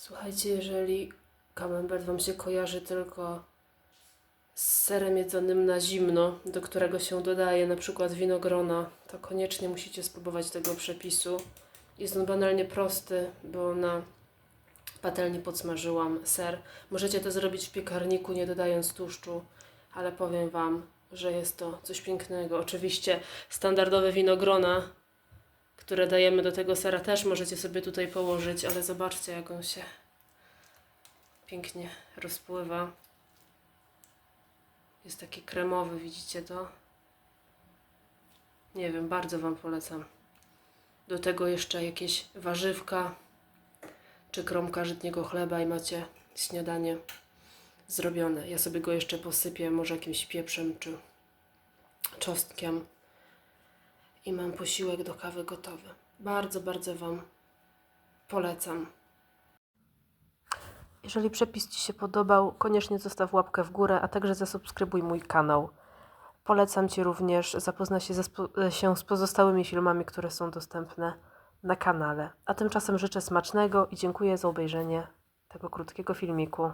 Słuchajcie, jeżeli camembert Wam się kojarzy tylko z serem jedzonym na zimno, do którego się dodaje na przykład winogrona, to koniecznie musicie spróbować tego przepisu. Jest on banalnie prosty, bo na patelni podsmażyłam ser. Możecie to zrobić w piekarniku, nie dodając tłuszczu, ale powiem Wam, że jest to coś pięknego. Oczywiście standardowe winogrona, które dajemy do tego sera, też możecie sobie tutaj położyć, ale zobaczcie, jak on się pięknie rozpływa. Jest taki kremowy, widzicie to? Nie wiem, bardzo Wam polecam. Do tego jeszcze jakieś warzywka czy kromka żytniego chleba i macie śniadanie zrobione. Ja sobie go jeszcze posypię może jakimś pieprzem czy czosnkiem i mam posiłek do kawy gotowy. Bardzo, bardzo Wam polecam. Jeżeli przepis Ci się podobał, koniecznie zostaw łapkę w górę, a także zasubskrybuj mój kanał. Polecam Ci również zapoznać się, spo- się z pozostałymi filmami, które są dostępne na kanale. A tymczasem życzę smacznego i dziękuję za obejrzenie tego krótkiego filmiku.